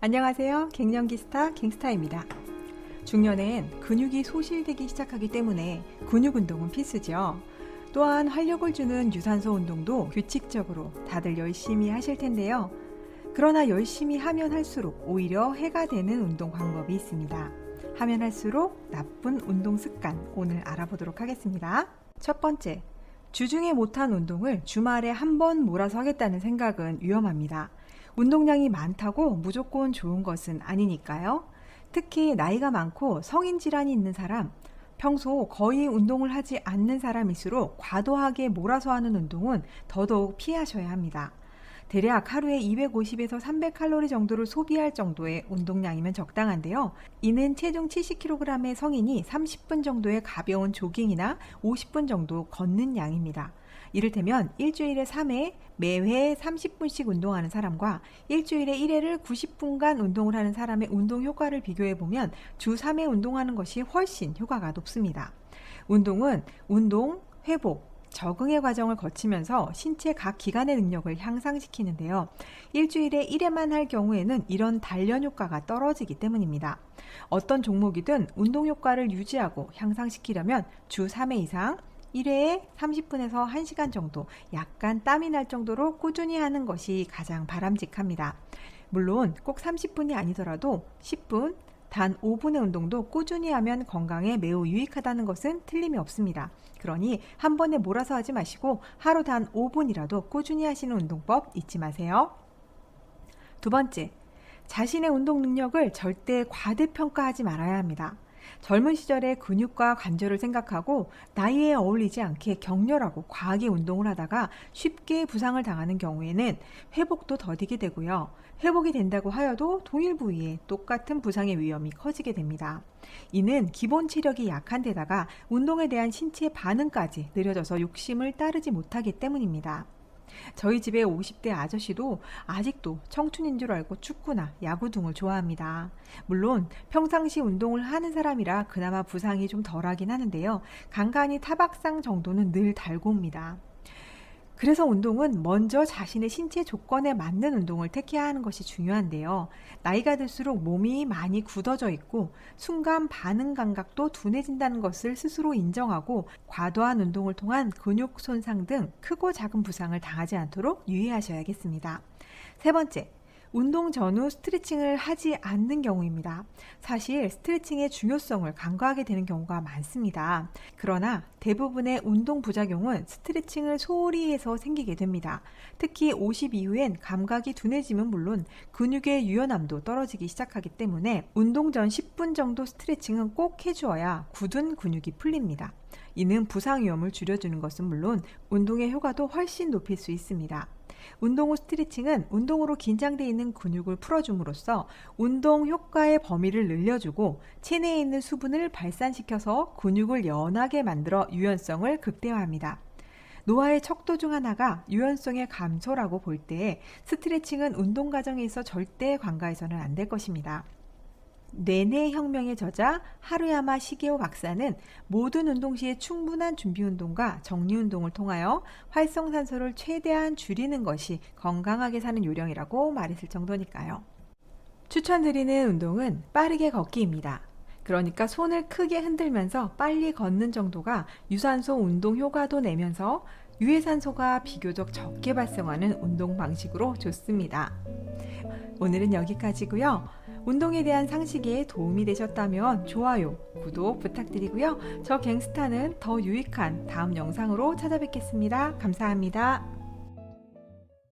안녕하세요. 갱년기 스타 갱스타입니다. 중년엔 근육이 소실되기 시작하기 때문에 근육 운동은 필수죠. 또한 활력을 주는 유산소 운동도 규칙적으로 다들 열심히 하실 텐데요. 그러나 열심히 하면 할수록 오히려 해가 되는 운동 방법이 있습니다. 하면 할수록 나쁜 운동 습관 오늘 알아보도록 하겠습니다. 첫 번째, 주중에 못한 운동을 주말에 한 번 몰아서 하겠다는 생각은 위험합니다. 운동량이 많다고 무조건 좋은 것은 아니니까요. 특히 나이가 많고 성인 질환이 있는 사람, 평소 거의 운동을 하지 않는 사람일수록 과도하게 몰아서 하는 운동은 더더욱 피하셔야 합니다. 대략 하루에 250에서 300칼로리 정도를 소비할 정도의 운동량이면 적당한데요. 이는 체중 70kg의 성인이 30분 정도의 가벼운 조깅이나 50분 정도 걷는 양입니다. 이를테면 일주일에 3회, 매회 30분씩 운동하는 사람과 일주일에 1회를 90분간 운동을 하는 사람의 운동 효과를 비교해 보면 주 3회 운동하는 것이 훨씬 효과가 높습니다. 운동은 운동, 회복, 적응의 과정을 거치면서 신체 각 기관의 능력을 향상시키는데요. 일주일에 1회만 할 경우에는 이런 단련 효과가 떨어지기 때문입니다. 어떤 종목이든 운동 효과를 유지하고 향상시키려면 주 3회 이상 1회에 30분에서 1시간 정도 약간 땀이 날 정도로 꾸준히 하는 것이 가장 바람직합니다. 물론 꼭 30분이 아니더라도 10분, 단 5분의 운동도 꾸준히 하면 건강에 매우 유익하다는 것은 틀림이 없습니다. 그러니 한 번에 몰아서 하지 마시고 하루 단 5분이라도 꾸준히 하시는 운동법 잊지 마세요. 두 번째, 자신의 운동 능력을 절대 과대평가하지 말아야 합니다. 젊은 시절에 근육과 관절을 생각하고 나이에 어울리지 않게 격렬하고 과하게 운동을 하다가 쉽게 부상을 당하는 경우에는 회복도 더디게 되고요. 회복이 된다고 하여도 동일 부위에 똑같은 부상의 위험이 커지게 됩니다. 이는 기본 체력이 약한 데다가 운동에 대한 신체 반응까지 느려져서 욕심을 따르지 못하기 때문입니다. 저희 집의 50대 아저씨도 아직도 청춘인 줄 알고 축구나 야구 등을 좋아합니다. 물론 평상시 운동을 하는 사람이라 그나마 부상이 좀 덜하긴 하는데요. 간간히 타박상 정도는 늘 달고 옵니다. 그래서 운동은 먼저 자신의 신체 조건에 맞는 운동을 택해야 하는 것이 중요한데요. 나이가 들수록 몸이 많이 굳어져 있고 순간 반응 감각도 둔해진다는 것을 스스로 인정하고 과도한 운동을 통한 근육 손상 등 크고 작은 부상을 당하지 않도록 유의하셔야겠습니다. 세 번째, 운동 전후 스트레칭을 하지 않는 경우입니다. 사실 스트레칭의 중요성을 간과하게 되는 경우가 많습니다. 그러나 대부분의 운동 부작용은 스트레칭을 소홀히 해서 생기게 됩니다. 특히 50 이후엔 감각이 둔해지면 물론 근육의 유연함도 떨어지기 시작하기 때문에 운동 전 10분 정도 스트레칭은 꼭 해주어야 굳은 근육이 풀립니다. 이는 부상 위험을 줄여주는 것은 물론 운동의 효과도 훨씬 높일 수 있습니다. 운동 후 스트레칭은 운동으로 긴장되어 있는 근육을 풀어줌으로써 운동 효과의 범위를 늘려주고 체내에 있는 수분을 발산시켜서 근육을 연하게 만들어 유연성을 극대화합니다. 노화의 척도 중 하나가 유연성의 감소라고 볼때 스트레칭은 운동 과정에 있어 절대 관가해서는 안 될 것입니다. 뇌내 혁명의 저자 하루야마 시게오 박사는 모든 운동 시에 충분한 준비 운동과 정리 운동을 통하여 활성산소를 최대한 줄이는 것이 건강하게 사는 요령이라고 말했을 정도니까요. 추천드리는 운동은 빠르게 걷기입니다. 그러니까 손을 크게 흔들면서 빨리 걷는 정도가 유산소 운동 효과도 내면서 유해산소가 비교적 적게 발생하는 운동 방식으로 좋습니다. 오늘은 여기까지고요. 운동에 대한 상식에 도움이 되셨다면 좋아요, 구독 부탁드리고요. 저 갱스타는 더 유익한 다음 영상으로 찾아뵙겠습니다. 감사합니다.